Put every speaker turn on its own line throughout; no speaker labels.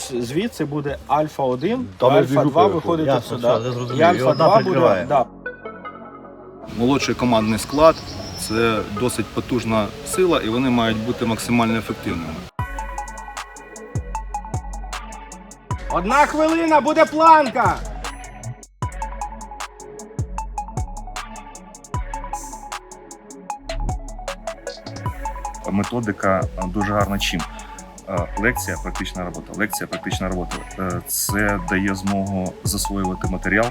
ось звідси буде альфа 1,
Там
то
дві
альфа
групи
2
виходять.
виходить от
Ясно,
сюди.
все, я зрозумів.
І
І
альфа
одна
2 буде.
прикриває.
Да.
Молодший командний склад це досить потужна сила, і вони мають бути максимально ефективними.
Одна хвилина буде планка.
методика дуже гарна чим. Лекція, практична робота. Лекція, практична робота. Е, Це дає змогу засвоювати матеріал,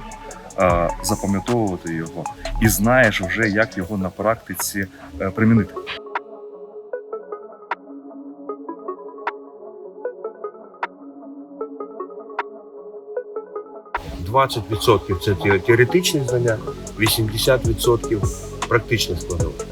е, запам'ятовувати його і знаєш вже, як його на практиці е, примінити.
– 20% це теоретичні знання, 80% практичних складових.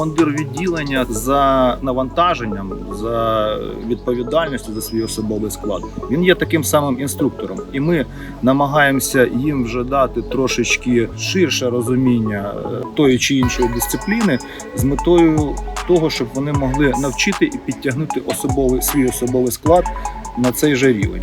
Командир відділення за навантаженням, за відповідальністю за свій особовий склад. Він є таким самим інструктором, і ми намагаємося їм вже дати трошечки ширше розуміння е, тої чи іншої дисципліни з метою того, щоб вони могли навчити і підтягнути особовий свій особовий склад на цей же рівень.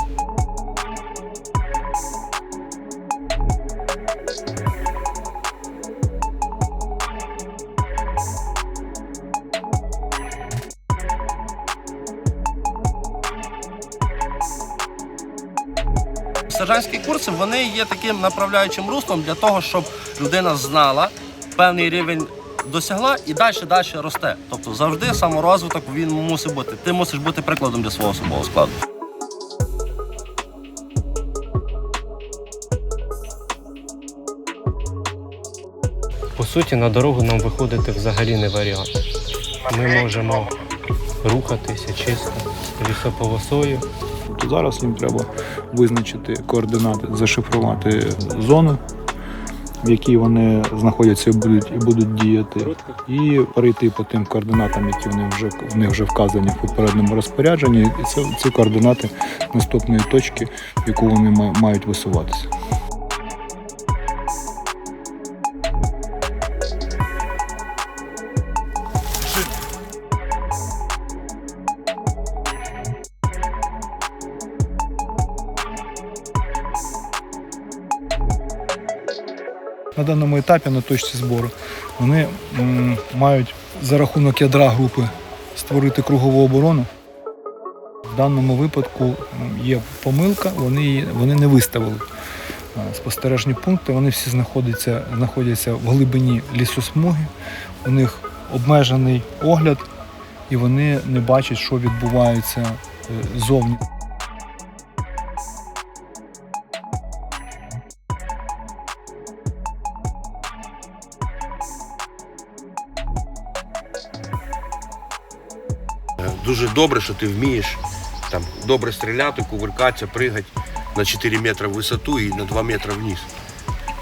Сержантські курси вони є таким направляючим руслом для того, щоб людина знала певний рівень досягла і далі далі росте. Тобто завжди саморозвиток він мусить бути. Ти мусиш бути прикладом для свого особового складу.
По суті, на дорогу нам виходити взагалі не варіант. Ми можемо рухатися чисто лісополосою.
То зараз їм треба визначити координати, зашифрувати зону, в якій вони знаходяться і будуть, і будуть діяти, і перейти по тим координатам, які вони вже в них вже вказані в попередньому розпорядженні. І це ці координати наступної точки, в яку вони мають висуватися. На даному етапі на точці збору вони мають за рахунок ядра групи створити кругову оборону. В даному випадку є помилка, вони, вони не виставили спостережні пункти. Вони всі знаходяться, знаходяться в глибині лісосмуги. У них обмежений огляд, і вони не бачать, що відбувається е, зовні.
Дуже добре, що ти вмієш там добре стріляти, кувиркатися, пригати на 4 метри в висоту і на 2 метри вниз.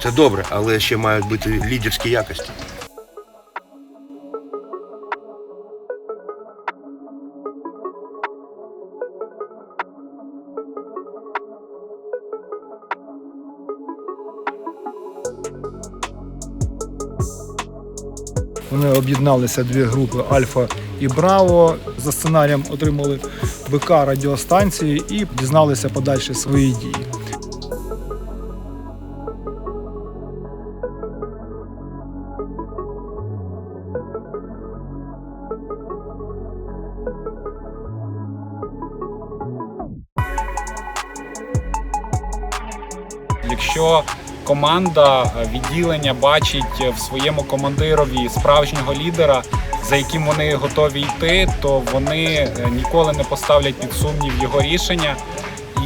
Це добре, але ще мають бути лідерські якості.
Вони об'єдналися дві групи Альфа і Браво. За сценарієм отримали БК радіостанції і дізналися подальші свої дії.
Якщо команда е, відділення бачить в своєму командирові справжнього лідера, за яким вони готові йти, то вони е, ніколи не поставлять під сумнів його рішення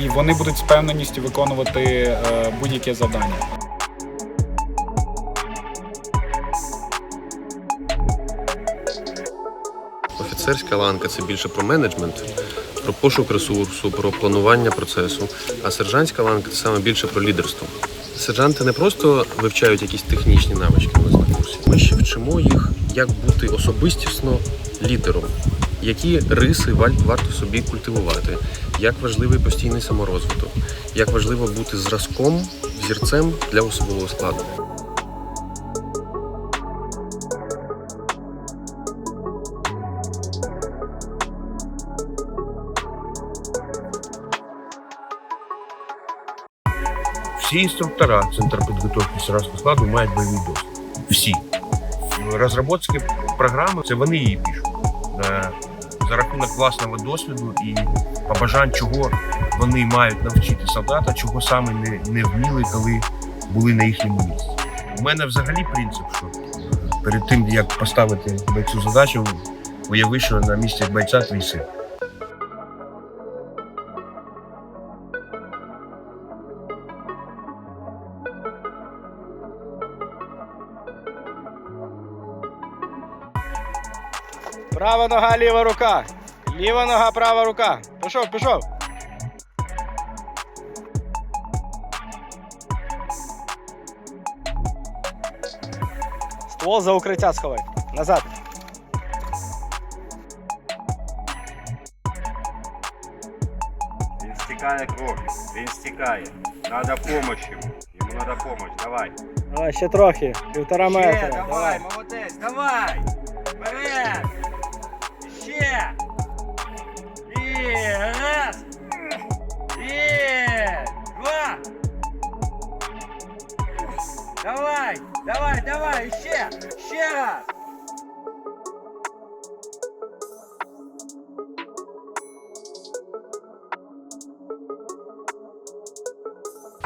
і вони будуть з певненістю виконувати е, будь-яке завдання.
Офіцерська ланка це більше про менеджмент, про пошук ресурсу, про планування процесу. А сержантська ланка це саме більше про лідерство. Сержанти не просто вивчають якісь технічні навички у нас на курсі. Ми ще вчимо їх, як бути особистісно лідером, які риси варто собі культивувати, як важливий постійний саморозвиток, як важливо бути зразком, взірцем для особового складу.
Всі інструктора Центру підготовки селянського складу мають бойовий досвід. Всі. Розробницькі програми це вони її пишуть. Е, За рахунок власного досвіду і побажань, чого вони мають навчити солдата, чого саме не, не вміли, коли були на їхньому місці. У мене взагалі принцип, що перед тим, як поставити бойцю задачу, уяви, що на місці бойця твій син.
Права нога, ліва рука. Ліва нога, права рука. Пішов, пішов. Ствол за укриття сховай. Назад.
Він стікає кров, він стікає. Надо помощь йому. Йому надо помощь, давай.
Давай, ще трохи. Півтора метра.
Ще, давай, молодець, давай! Вперед! Ще! І раз! І два! Давай, давай, давай, ще! Ще раз!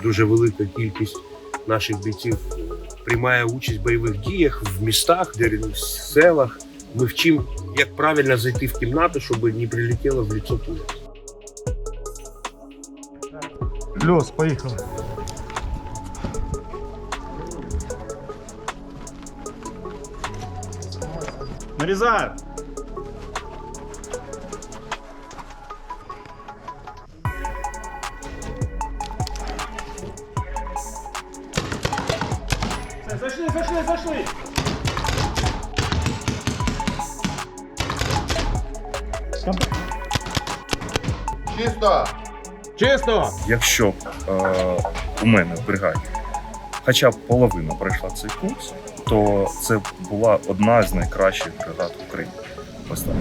Дуже велика кількість наших бійців приймає участь в бойових діях в містах, де в селах. Ми вчимо, як правильно зайти в кімнату, щоб не прилетіло в лицо пуля.
Плюс, поїхали.
Нарізаю. Зайшли, зайшли, зайшли. Чисто.
Якщо б е, у мене в бригаді хоча б половина пройшла цей курс, то це була одна з найкращих бригад України. Ось так.